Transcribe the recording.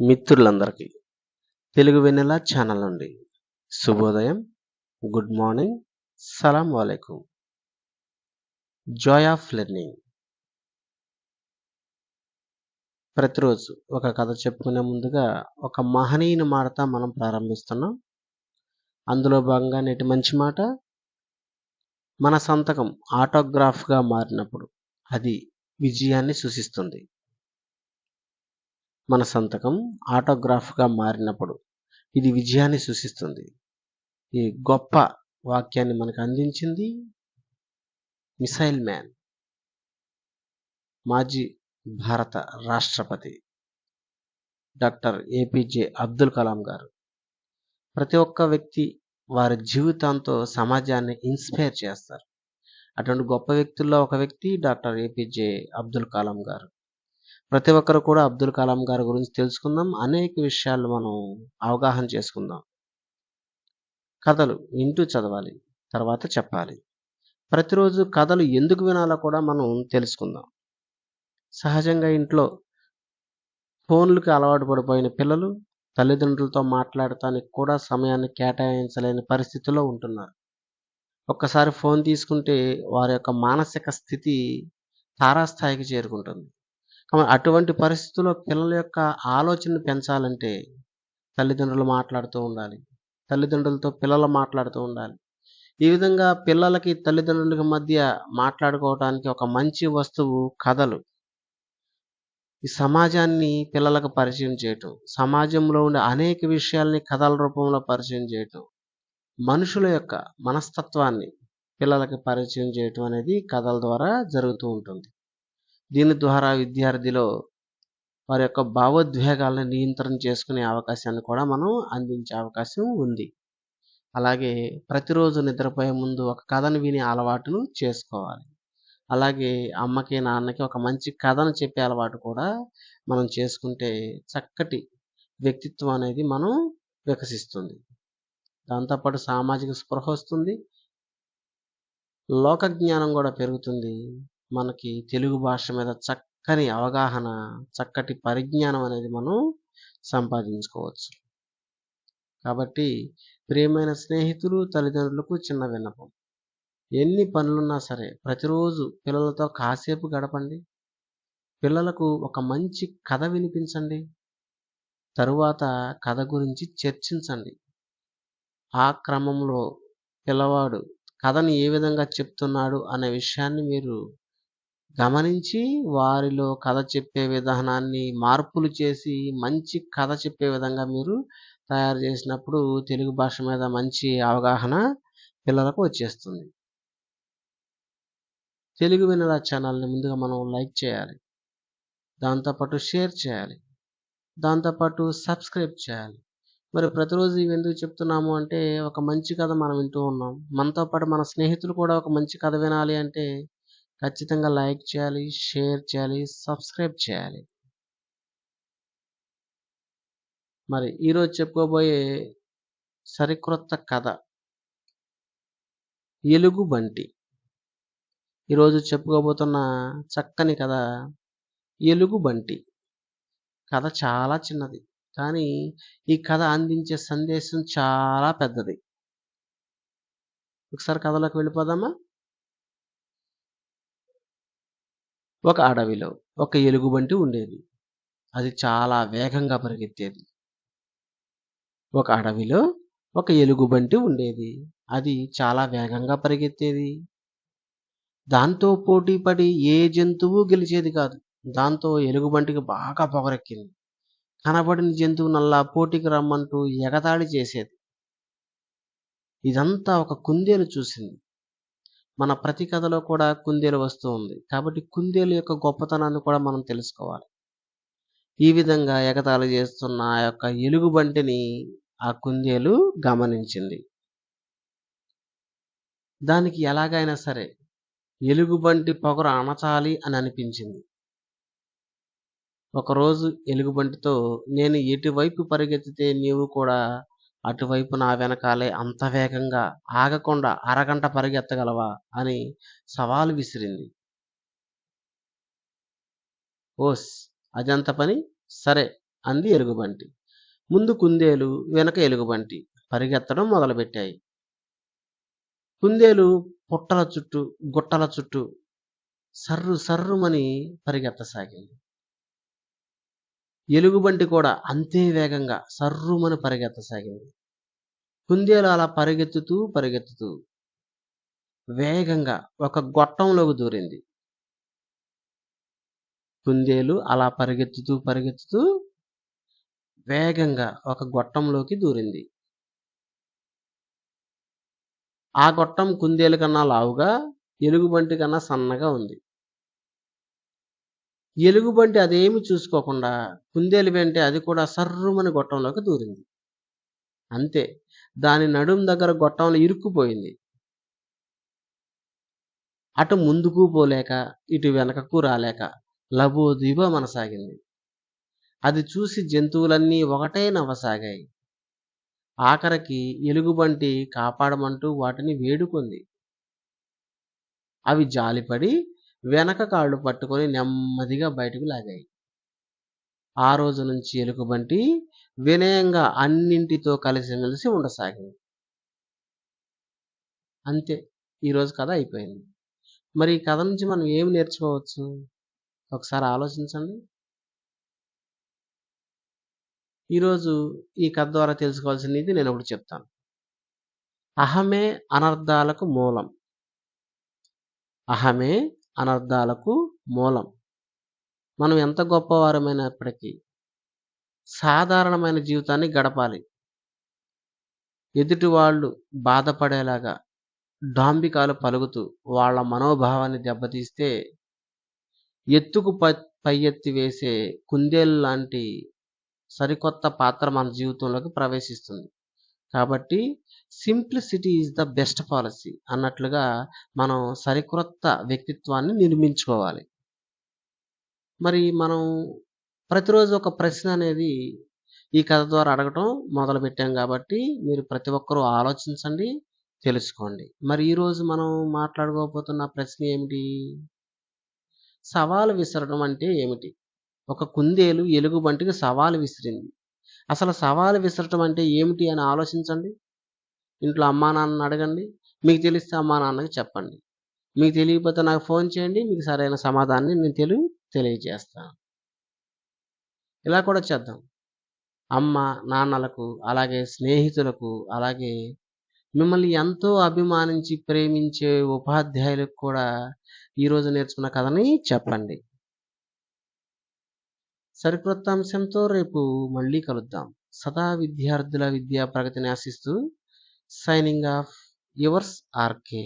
మిత్రులందరికీ. తెలుగు వెన్నెల ఛానల్ నుండి శుభోదయం గుడ్ మార్నింగ్ సలాం వాలేకుం. Joy of learning. ప్రతిరోజు ఒక కథ చెప్పుకునే ముందుగా ఒక మహనీయుని మాటతో మనం ప్రారంభిస్తున్నాం. అందులో భాగంగా నేటి మంచి మాట మన సంతకం ఆటోగ్రాఫ్గా మారినప్పుడు అది విజయాన్ని సూచిస్తుంది. మన సంతకం ఆటోగ్రాఫ్గా మారినప్పుడు ఇది విజయాన్ని సూచిస్తుంది. ఈ గొప్ప వాక్యాన్ని మనకు అందించింది మిసైల్ మ్యాన్ మాజీ భారత రాష్ట్రపతి డాక్టర్ ఏపీజే అబ్దుల్ కలాం గారు. ప్రతి ఒక్క వ్యక్తి వారి జీవితంతో సమాజాన్ని ఇన్స్పైర్ చేస్తారు. అటువంటి గొప్ప వ్యక్తుల్లో ఒక వ్యక్తి డాక్టర్ ఏపీజే అబ్దుల్ కలాం గారు. ప్రతి ఒక్కరు కూడా అబ్దుల్ కలాం గారి గురించి తెలుసుకుందాం. అనేక విషయాలు మనం అవగాహన చేసుకుందాం. కథలు వింటూ చదవాలి తర్వాత చెప్పాలి. ప్రతిరోజు కథలు ఎందుకు వినాలో కూడా మనం తెలుసుకుందాం. సహజంగా ఇంట్లో ఫోన్లకి అలవాటు పడిపోయిన పిల్లలు తల్లిదండ్రులతో మాట్లాడటానికి కూడా సమయాన్ని కేటాయించలేని పరిస్థితిలో ఉంటున్నారు. ఒక్కసారి ఫోన్ తీసుకుంటే వారి యొక్క మానసిక స్థితి తారాస్థాయికి చేరుకుంటుంది. అటువంటి పరిస్థితుల్లో పిల్లల యొక్క ఆలోచనను పెంచాలంటే తల్లిదండ్రులు మాట్లాడుతూ ఉండాలి. తల్లిదండ్రులతో పిల్లలు మాట్లాడుతూ ఉండాలి. ఈ విధంగా పిల్లలకి తల్లిదండ్రులకి మధ్య మాట్లాడుకోవడానికి ఒక మంచి వస్తువు కథలు. ఈ సమాజాన్ని పిల్లలకు పరిచయం చేయటం సమాజంలో ఉండే అనేక విషయాల్ని కథల రూపంలో పరిచయం చేయటం మనుషుల యొక్క మనస్తత్వాన్ని పిల్లలకి పరిచయం చేయటం అనేది కథల ద్వారా జరుగుతూ ఉంటుంది. దీని ద్వారా విద్యార్థిలో వారి యొక్క భావోద్వేగాలను నియంత్రణ చేసుకునే అవకాశాన్ని కూడా మనం అందించే అవకాశం ఉంది. అలాగే ప్రతిరోజు నిద్రపోయే ముందు ఒక కథను వినే అలవాటును చేసుకోవాలి. అలాగే అమ్మకి నాన్నకి ఒక మంచి కథను చెప్పే అలవాటు కూడా మనం చేసుకుంటే చక్కటి వ్యక్తిత్వం అనేది మనం వికసిస్తుంది. దాంతోపాటు సామాజిక స్పృహ వస్తుంది. లోక జ్ఞానం కూడా పెరుగుతుంది. మనకి తెలుగు భాష మీద చక్కని అవగాహన చక్కటి పరిజ్ఞానం అనేది మనం సంపాదించుకోవచ్చు. కాబట్టి ప్రియమైన స్నేహితులు తల్లిదండ్రులకు చిన్న విన్నపం. ఎన్ని పనులున్నా సరే ప్రతిరోజు పిల్లలతో కాసేపు గడపండి. పిల్లలకు ఒక మంచి కథ వినిపించండి. తరువాత కథ గురించి చర్చించండి. ఆ క్రమంలో పిల్లవాడు కథని ఏ విధంగా చెప్తున్నాడు అనే విషయాన్ని మీరు గమనించి వారిలో కథ చెప్పే విధానాన్ని మార్పులు చేసి మంచి కథ చెప్పే విధంగా మీరు తయారు చేసినప్పుడు తెలుగు భాష మీద మంచి అవగాహన పిల్లలకు వచ్చేస్తుంది. తెలుగు వినరా ఛానల్ని ముందుగా మనం లైక్ చేయాలి. దాంతోపాటు షేర్ చేయాలి. దాంతోపాటు సబ్స్క్రైబ్ చేయాలి. మరి ప్రతిరోజు ఇవి ఎందుకు చెప్తున్నాము అంటే ఒక మంచి కథ మనం వింటూ ఉన్నాం. మనతో పాటు మన స్నేహితులు కూడా ఒక మంచి కథ వినాలి అంటే ఖచ్చితంగా లైక్ చేయాలి షేర్ చేయాలి సబ్స్క్రైబ్ చేయాలి. మరి ఈరోజు చెప్పుకోబోయే సరికొత్త కథ. ఎలుగు బంటి. ఈరోజు చెప్పుకోబోతున్న చక్కని కథ ఎలుగు బంటి. కథ చాలా చిన్నది కానీ ఈ కథ అందించే సందేశం చాలా పెద్దది. ఒకసారి కథలోకి వెళ్ళిపోదామా? ఒక అడవిలో ఒక ఎలుగుబంటి ఉండేది. అది చాలా వేగంగా పరిగెత్తేది. ఒక అడవిలో ఒక ఎలుగుబంటి ఉండేది. అది చాలా వేగంగా పరిగెత్తేది. దాంతో పోటీ పడి ఏ జంతువు గెలిచేది కాదు. దాంతో ఎలుగుబంటికి బాగా పొగరెక్కింది. కనబడిన జంతువు నల్లా పోటీకి రమ్మంటూ ఎగతాళి చేసేది. ఇదంతా ఒక కుందేలు చూసింది. మన ప్రతి కథలో కూడా కుందేలు వస్తూ ఉంది. కాబట్టి కుందేలు యొక్క గొప్పతనాన్ని కూడా మనం తెలుసుకోవాలి. ఈ విధంగా ఎగతాళి చేస్తున్న ఆ యొక్క ఎలుగుబంటిని ఆ కుందేలు గమనించింది. దానికి ఎలాగైనా సరే ఎలుగుబంటి పొగరు అణచాలి అని అనిపించింది. ఒకరోజు ఎలుగుబంటితో నేను ఎటువైపు పరిగెత్తితే నీవు కూడా అటువైపు నా వెనకాలే అంత వేగంగా ఆగకుండా అరగంట పరిగెత్తగలవా అని సవాలు విసిరింది. ఓస్ అదంత పని? సరే అంది ఎలుగుబంటి. ముందు కుందేలు వెనక ఎలుగుబంటి. పరిగెత్తడం మొదలుపెట్టాయి. కుందేలు పుట్టల చుట్టూ గుట్టల చుట్టూ సర్రు సర్రుమని పరిగెత్తసాగింది. ఎలుగుబంటి కూడా అంతే వేగంగా సర్రుమని పరిగెత్తసాగింది. కుందేలు అలా పరిగెత్తుతూ పరిగెత్తుతూ వేగంగా ఒక గొట్టంలోకి దూరింది. కుందేలు అలా పరిగెత్తుతూ పరిగెత్తుతూ వేగంగా ఒక గొట్టంలోకి దూరింది. ఆ గొట్టం కుందేలు కన్నా లావుగా ఎలుగుబంటి కన్నా సన్నగా ఉంది. ఎలుగుబంటి అదేమి చూసుకోకుండా కుందేలు వెంటే అది కూడా సర్రుమని గొట్టంలోకి దూరింది. అంతే. దాని నడుం దగ్గర గొట్టంలో ఇరుక్కుపోయింది. అటు ముందుకు పోలేక ఇటు వెనకకు రాలేక లబోదిబ మనసాగింది. అది చూసి జంతువులన్నీ ఒకటే నవ్వసాగాయి. ఆఖరికి ఎలుగుబంటి కాపాడమంటూ వాటిని వేడుకుంది. అవి జాలిపడి వెనక కాళ్ళు పట్టుకొని నెమ్మదిగా బయటకు లాగాయి. ఆ రోజు నుంచి ఎలుకబంటి వినయంగా అన్నింటితో కలిసిమెలిసి ఉండసాగింది. అంతే ఈరోజు కథ అయిపోయింది. మరి ఈ కథ నుంచి మనం ఏమి నేర్చుకోవచ్చు? ఒకసారి ఆలోచించండి. ఈరోజు ఈ కథ ద్వారా తెలుసుకోవాల్సింది నేను ఒకటి చెప్తాను. అహమే అనర్థాలకు మూలం. అహమే అనర్థాలకు మూలం. మనం ఎంత గొప్పవారమైనప్పటికీ సాధారణమైన జీవితాన్ని గడపాలి. ఎదుటి వాళ్ళు బాధపడేలాగా డాంబికాలు పలుకుతూ వాళ్ళ మనోభావాన్ని దెబ్బతీస్తే ఎత్తుకు పై పై ఎత్తి వేసే కుందేలు లాంటి సరికొత్త పాత్ర మన జీవితంలోకి ప్రవేశిస్తుంది. కాబట్టి simplicity is the best policy అన్నట్లుగా మనం సరికొత్త వ్యక్తిత్వాన్ని నిర్మించుకోవాలి. మరి మనం ప్రతిరోజు ఒక ప్రశ్న అనేది ఈ కథ ద్వారా అడగటం మొదలు పెట్టాం కాబట్టి మీరు ప్రతి ఒక్కరూ ఆలోచించండి తెలుసుకోండి. మరి ఈరోజు మనం మాట్లాడుకోబోతున్న ప్రశ్న ఏమిటి? సవాలు విసరడం అంటే ఏమిటి? ఒక కుందేలు ఎలుగుబంటికి సవాలు విసిరింది. అసలు సవాలు విసరటం అంటే ఏమిటి అని ఆలోచించండి. ఇంట్లో అమ్మా నాన్నని అడగండి. మీకు తెలిస్తే అమ్మా నాన్నకి చెప్పండి. మీకు తెలియకపోతే నాకు ఫోన్ చేయండి. మీకు సరైన సమాధానాన్ని నేను తెలుగు తెలియజేస్తాను. ఇలా కూడా చేద్దాం. అమ్మ నాన్నలకు అలాగే స్నేహితులకు అలాగే మిమ్మల్ని ఎంతో అభిమానించి ప్రేమించే ఉపాధ్యాయులకు కూడా ఈరోజు నేర్చుకున్న కథని చెప్పండి. సరికొత్త అంశంతో రేపు మళ్ళీ కలుద్దాం. సదా విద్యార్థుల విద్యా ప్రగతిని ఆశిస్తూ సైనింగ్ ఆఫ్ యువర్స్ ఆర్కే.